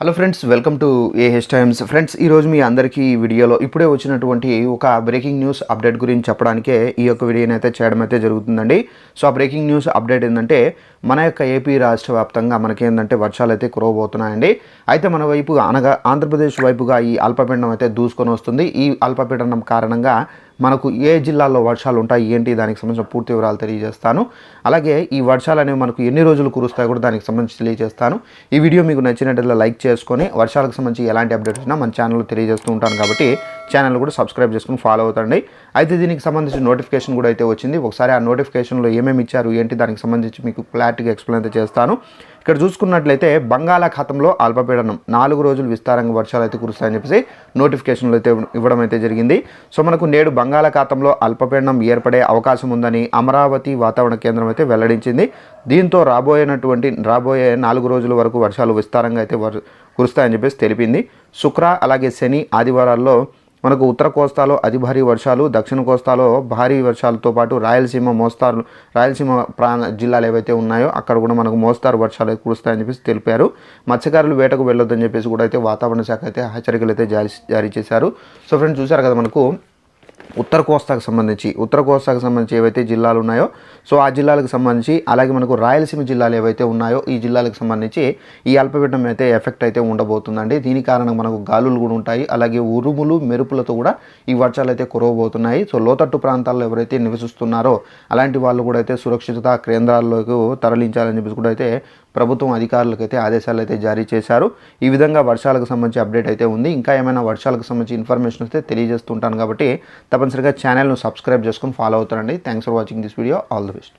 Hello friends welcome to AH Times friends ఈరోజు మీ అందరికీ ఈ వీడియోలో ఇప్పుడే వచ్చినటువంటి ఒక బ్రేకింగ్ న్యూస్ అప్డేట్ గురించి చెప్పడానికే ఈ యొక్క వీడియోని అయితే చేయడం అయితే జరుగుతుందండి. సో ఆ బ్రేకింగ్ న్యూస్ అప్డేట్ ఏంటంటే మన యొక్క ఏపీ రాష్ట్ర వ్యాప్తంగా మనకేంటంటే వర్షాలు అయితే కురవబోతున్నాయండి. అయితే మన వైపు అనగా ఆంధ్రప్రదేశ్ వైపుగా ఈ అల్పపీడనం అయితే దూసుకొని వస్తుంది. ఈ అల్పపీడనం కారణంగా మనకు ఏ జిల్లాల్లో వర్షాలు ఉంటాయి ఏంటి దానికి సంబంధించిన పూర్తి వివరాలు తెలియజేస్తాను. అలాగే ఈ వర్షాలు అనేవి మనకు ఎన్ని రోజులు కురుస్తాయో కూడా దానికి సంబంధించి తెలియజేస్తాను. ఈ వీడియో మీకు నచ్చినట్లయితే లైక్ చేసుకొని వర్షాలకు సంబంధించి ఎలాంటి అప్డేట్స్ ఉన్నా మన ఛానల్లో తెలియజేస్తూ ఉంటాను కాబట్టి ఛానల్ కూడా సబ్స్క్రైబ్ చేసుకుని ఫాలో అవుతండి. అయితే దీనికి సంబంధించిన నోటిఫికేషన్ కూడా అయితే వచ్చింది. ఒకసారి ఆ నోటిఫికేషన్లో ఏమేమి ఇచ్చారు ఏంటి దానికి సంబంధించి మీకు క్లారిటీగా ఎక్స్ప్లెయిన్ అయితే చేస్తాను. ఇక్కడ చూసుకున్నట్లయితే బంగాళాఖాతంలో అల్పపీడనం నాలుగు రోజులు విస్తారంగా వర్షాలు అయితే కురుస్తాయని చెప్పేసి నోటిఫికేషన్లు అయితే ఇవ్వడం అయితే జరిగింది. సో మనకు నేడు బంగాళాఖాతంలో అల్పపీడనం ఏర్పడే అవకాశం ఉందని అమరావతి వాతావరణ కేంద్రం అయితే వెల్లడించింది. దీంతో రాబోయేనటువంటి రాబోయే నాలుగు రోజుల వరకు వర్షాలు విస్తారంగా అయితే వర్ కురుస్తాయని చెప్పేసి తెలిపింది. శుక్ర అలాగే శని ఆదివారాల్లో మనకు ఉత్తర కోస్తాలో అతి భారీ వర్షాలు దక్షిణ కోస్తాలో భారీ వర్షాలతో పాటు రాయలసీమ మోస్తారు రాయలసీమ ప్రాంత జిల్లాలు ఏవైతే ఉన్నాయో అక్కడ కూడా మనకు మోస్తారు వర్షాలు కురుస్తాయని చెప్పేసి తెలిపారు. మత్స్యకారులు వేటకు వెళ్ళొద్దని చెప్పేసి కూడా అయితే వాతావరణ శాఖ అయితే హెచ్చరికలు అయితే జారీ జారీ చేశారు. సో ఫ్రెండ్స్ చూశారు కదా మనకు ఉత్తర కోస్తాకు సంబంధించి ఉత్తర కోస్తాకు సంబంధించి ఏవైతే జిల్లాలు ఉన్నాయో సో ఆ జిల్లాలకు సంబంధించి అలాగే మనకు రాయలసీమ జిల్లాలు ఏవైతే ఉన్నాయో ఈ జిల్లాలకు సంబంధించి ఈ అల్పపీఠం అయితే ఎఫెక్ట్ అయితే ఉండబోతుందండి. దీని కారణంగా మనకు గాలులు కూడా ఉంటాయి అలాగే ఉరుములు మెరుపులతో కూడా ఈ వర్షాలు అయితే కురవబోతున్నాయి. సో లోతట్టు ప్రాంతాల్లో ఎవరైతే నివసిస్తున్నారో అలాంటి వాళ్ళు కూడా అయితే సురక్షిత కేంద్రాల్లోకి తరలించాలని చెప్పేసి కూడా అయితే ప్రభుత్వం అధికారులకు అయితే ఆదేశాలు అయితే జారీ చేశారు. ఈ విధంగా వర్షాలకు సంబంధించి అప్డేట్ అయితే ఉంది. ఇంకా ఏమైనా వర్షాలకు సంబంధించి ఇన్ఫర్మేషన్ వస్తే తెలియజేస్తుంటాను కాబట్టి తప్పనిసరిగా ఛానల్ను సబ్స్క్రైబ్ చేసుకొని ఫాలో అవుతారండి. Thanks for watching this video. All the best.